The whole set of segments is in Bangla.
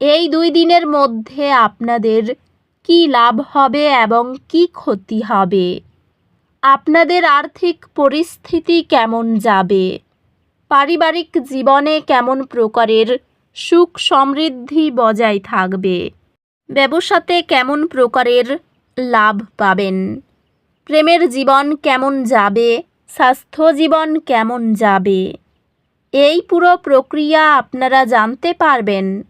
এই দুই দিনের মধ্যে আপনাদের কি লাভ হবে এবং কি ক্ষতি হবে? আপনাদের আর্থিক পরিস্থিতি কেমন যাবে? পারিবারিক জীবনে কেমন প্রকারের সুখ সমৃদ্ধি বজায় থাকবে? ব্যবসাতে কেমন প্রকারের লাভ পাবেন? প্রেমের জীবন কেমন যাবে? স্বাস্থ্য জীবন কেমন যাবে? এই পুরো প্রক্রিয়া আপনারা জানতে পারবেন।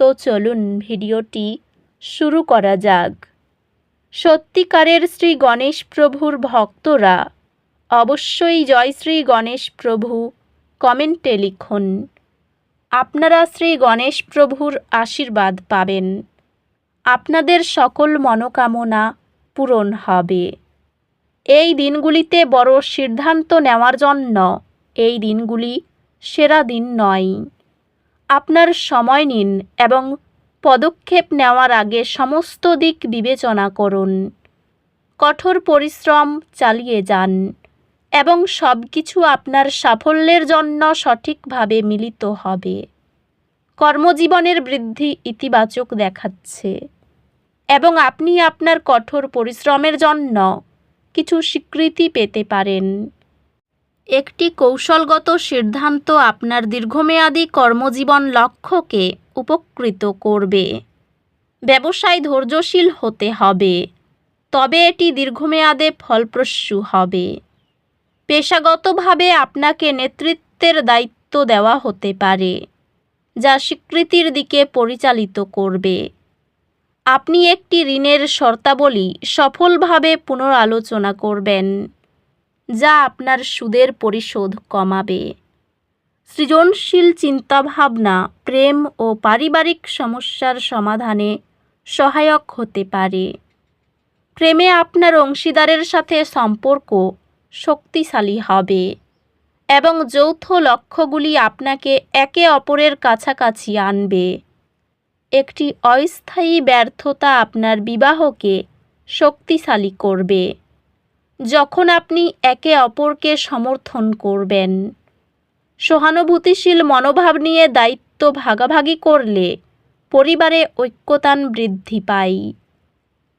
তো চলুন ভিডিওটি শুরু করা যাক। সত্যিকারের শ্রী গণেশ প্রভুর ভক্তরা অবশ্যই জয় শ্রী গণেশ প্রভু কমেন্টে লিখুন। আপনারা শ্রী গণেশ প্রভুর আশীর্বাদ পাবেন। আপনাদের সকল মনোকামনা পূরণ হবে। এই দিনগুলিতে বড় সিদ্ধান্ত নেওয়ার জন্য, এই দিনগুলি সেরা দিন নয়। আপনার সময় নিন এবং পদক্ষেপ নেওয়ার আগে সমস্ত দিক বিবেচনা করুন। কঠোর পরিশ্রম চালিয়ে যান এবং সব কিছু আপনার সাফল্যের জন্য সঠিকভাবে মিলিত হবে। কর্মজীবনের বৃদ্ধি ইতিবাচক দেখাচ্ছে এবং আপনি আপনার কঠোর পরিশ্রমের জন্য কিছু স্বীকৃতি পেতে পারেন। একটি কৌশলগত সিদ্ধান্ত আপনার দীর্ঘমেয়াদী কর্মজীবন লক্ষ্যকে উপকৃত করবে। ব্যবসায় ধৈর্যশীল হতে হবে, তবে এটি দীর্ঘমেয়াদে ফলপ্রসূ হবে। পেশাগতভাবে আপনাকে নেতৃত্বের দায়িত্ব দেওয়া হতে পারে, যা স্বীকৃতির দিকে পরিচালিত করবে। আপনি একটি ঋণের শর্তাবলী সফলভাবে পুনরালোচনা করবেন। যা আপনার সুদের পরিশোধ কমাবে। সৃজনশীল চিন্তাভাবনা, প্রেম ও পারিবারিক সমস্যার সমাধানে সহায়ক হতে পারে। প্রেমে আপনার অংশীদারের সাথে সম্পর্ক শক্তিশালী হবে এবং যৌথ লক্ষ্যগুলি আপনাকে একে অপরের কাছাকাছি আনবে। একটি অস্থায়ী ব্যর্থতা আপনার বিবাহকে শক্তিশালী করবে। যখন আপনি একে অপরকে সমর্থন করবেন। সহানুভূতিশীল মনোভাব নিয়ে দায়িত্ব ভাগাভাগি করলে পরিবারে ঐক্যতান বৃদ্ধি পায়।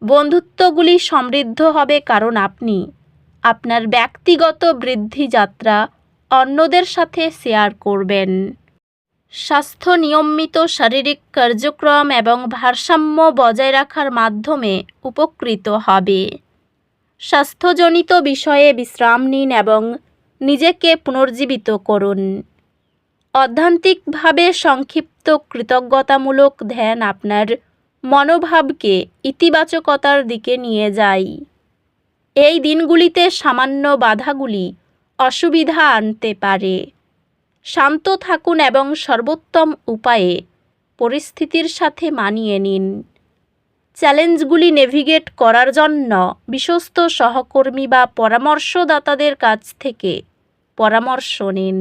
বন্ধুত্বগুলি সমৃদ্ধ হবে কারণ আপনি আপনার ব্যক্তিগত বৃদ্ধি যাত্রা অন্যদের সাথে শেয়ার করবেন। স্বাস্থ্য নিয়মিত শারীরিক কার্যক্রম এবং ভারসাম্য বজায় রাখার মাধ্যমে উপকৃত হবে। স্বাস্থ্যজনিত বিষয়ে বিশ্রাম নিন এবং নিজেকে পুনর্জীবিত করুন। অধ্যান্তিকভাবে সংক্ষিপ্ত কৃতজ্ঞতামূলক ধ্যান আপনার মনোভাবকে ইতিবাচকতার দিকে নিয়ে যায়। এই দিনগুলিতে সামান্য বাধাগুলি অসুবিধা আনতে পারে। শান্ত থাকুন এবং সর্বোত্তম উপায়ে পরিস্থিতির সাথে মানিয়ে নিন। চ্যালেঞ্জগুলি নেভিগেট করার জন্য বিশ্বস্ত সহকর্মী বা পরামর্শদাতাদের কাছ থেকে পরামর্শ নিন।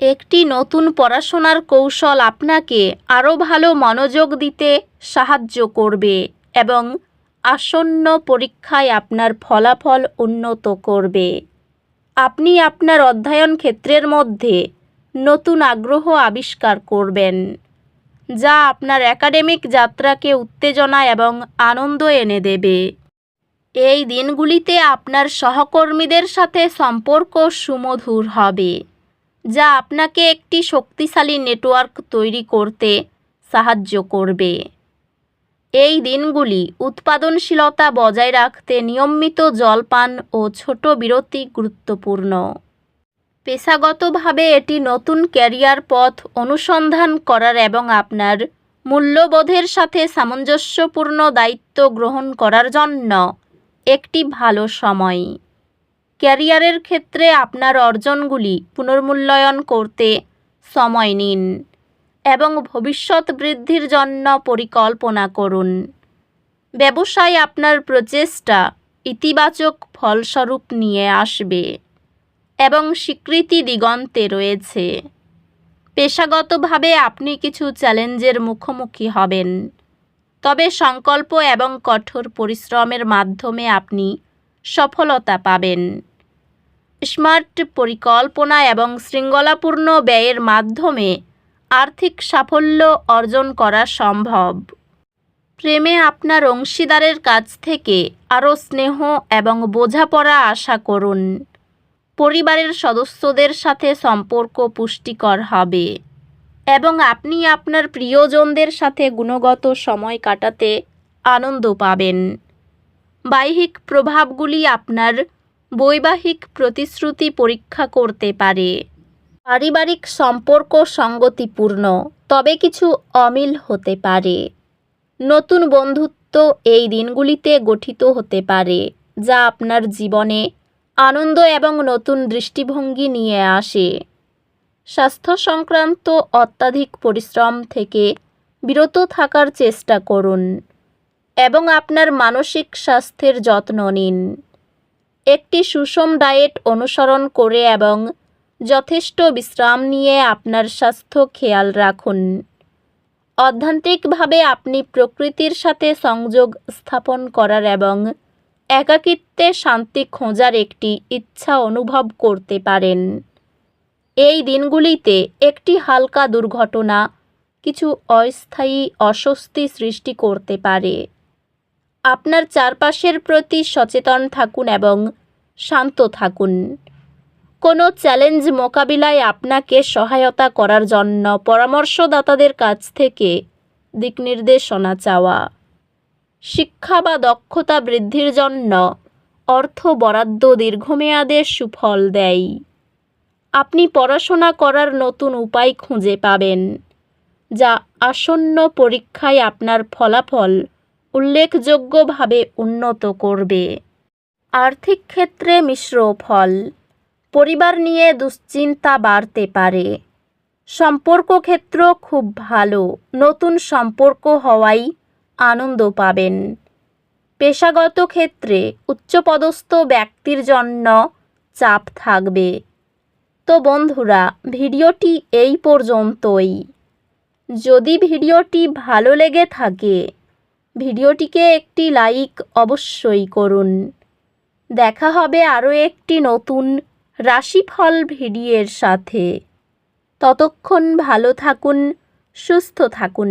একটি নতুন পড়াশোনার কৌশল আপনাকে আরও ভালো মনোযোগ দিতে সাহায্য করবে এবং আসন্ন পরীক্ষায় আপনার ফলাফল উন্নত করবে। আপনি আপনার অধ্যয়ন ক্ষেত্রের মধ্যে নতুন আগ্রহ আবিষ্কার করবেন। যা আপনার একাডেমিক যাত্রাকে উত্তেজনা এবং আনন্দ এনে দেবে। এই দিনগুলিতে আপনার সহকর্মীদের সাথে সম্পর্ক সুমধুর হবে, যা আপনাকে একটি শক্তিশালী নেটওয়ার্ক তৈরি করতে সাহায্য করবে। এই দিনগুলি উৎপাদনশীলতা বজায় রাখতে নিয়মিত জলপান ও ছোট বিরতি গুরুত্বপূর্ণ। পেশাগতভাবে এটি নতুন ক্যারিয়ার পথ অনুসন্ধান করার এবং আপনার মূল্যবোধের সাথে সামঞ্জস্যপূর্ণ দায়িত্ব গ্রহণ করার জন্য একটি ভালো সময়। ক্যারিয়ারের ক্ষেত্রে আপনার অর্জনগুলি পুনর্মূল্যায়ন করতে সময় নিন এবং ভবিষ্যৎ বৃদ্ধির জন্য পরিকল্পনা করুন। ব্যবসায় আপনার প্রচেষ্টা ইতিবাচক ফলস্বরূপ নিয়ে আসবে। এবং স্বীকৃতি দিগন্তে রয়েছে। পেশাগতভাবে আপনি কিছু চ্যালেঞ্জের মুখোমুখি হবেন। তবে সংকল্প এবং কঠোর পরিশ্রমের মাধ্যমে আপনি সফলতা পাবেন। স্মার্ট পরিকল্পনা এবং শৃঙ্খলাপূর্ণ ব্যয়ের মাধ্যমে আর্থিক সাফল্য অর্জন করা সম্ভব। প্রেমে আপনার অংশীদারের কাছ থেকে আরও স্নেহ এবং বোঝাপড়া আশা করুন। পরিবারের সদস্যদের সাথে সম্পর্ক পুষ্টিকর হবে। এবং আপনি আপনার প্রিয়জনদের সাথে গুণগত সময় কাটাতে আনন্দ পাবেন। বাহ্যিক প্রভাবগুলি আপনার বৈবাহিক প্রতিশ্রুতি পরীক্ষা করতে পারে। পারিবারিক সম্পর্ক সঙ্গতিপূর্ণ, তবে কিছু অমিল হতে পারে। নতুন বন্ধুত্ব এই দিনগুলিতে গঠিত হতে পারে, যা আপনার জীবনে আনন্দ এবং নতুন দৃষ্টিভঙ্গি নিয়ে আসে। স্বাস্থ্য সংক্রান্ত অত্যাধিক পরিশ্রম থেকে বিরত থাকার চেষ্টা করুন এবং আপনার মানসিক স্বাস্থ্যের যত্ন নিন। একটি সুষম ডায়েট অনুসরণ করে এবং যথেষ্ট বিশ্রাম নিয়ে আপনার স্বাস্থ্য খেয়াল রাখুন। অধ্যান্তিকভাবে আপনি প্রকৃতির সাথে সংযোগ স্থাপন করার এবং একাকিত্বে শান্তি খোঁজার একটি ইচ্ছা অনুভব করতে পারেন। এই দিনগুলিতে একটি হালকা দুর্ঘটনা, কিছু অস্থায়ী অস্বস্তি সৃষ্টি করতে পারে। আপনার চারপাশের প্রতি সচেতন থাকুন এবং শান্ত থাকুন। কোনো চ্যালেঞ্জ মোকাবিলায় আপনাকে সহায়তা করার জন্য পরামর্শদাতাদের কাছ থেকে দিকনির্দেশনা চাওয়া। শিক্ষা বা দক্ষতা বৃদ্ধির জন্য অর্থ বরাদ্দ দীর্ঘমেয়াদে সুফল দেয়। আপনি পড়াশোনা করার নতুন উপায় খুঁজে পাবেন, যা আসন্ন পরীক্ষায় আপনার ফলাফল উল্লেখযোগ্যভাবে উন্নত করবে। আর্থিক ক্ষেত্রে মিশ্র ফল, পরিবার নিয়ে দুশ্চিন্তা বাড়তে পারে। সম্পর্ক ক্ষেত্র খুব ভালো, নতুন সম্পর্ক হওয়াই আনন্দ পাবেন। পেশাগত ক্ষেত্রে উচ্চপদস্থ ব্যক্তির জন্য চাপ থাকবে। তো বন্ধুরা, ভিডিওটি এই পর্যন্তই। যদি ভিডিওটি ভালো লেগে থাকে, ভিডিওটিকে একটি লাইক অবশ্যই করুন। দেখা হবে আরও একটি নতুন রাশিফল ভিডিওর সাথে। ততক্ষণ ভালো থাকুন, সুস্থ থাকুন।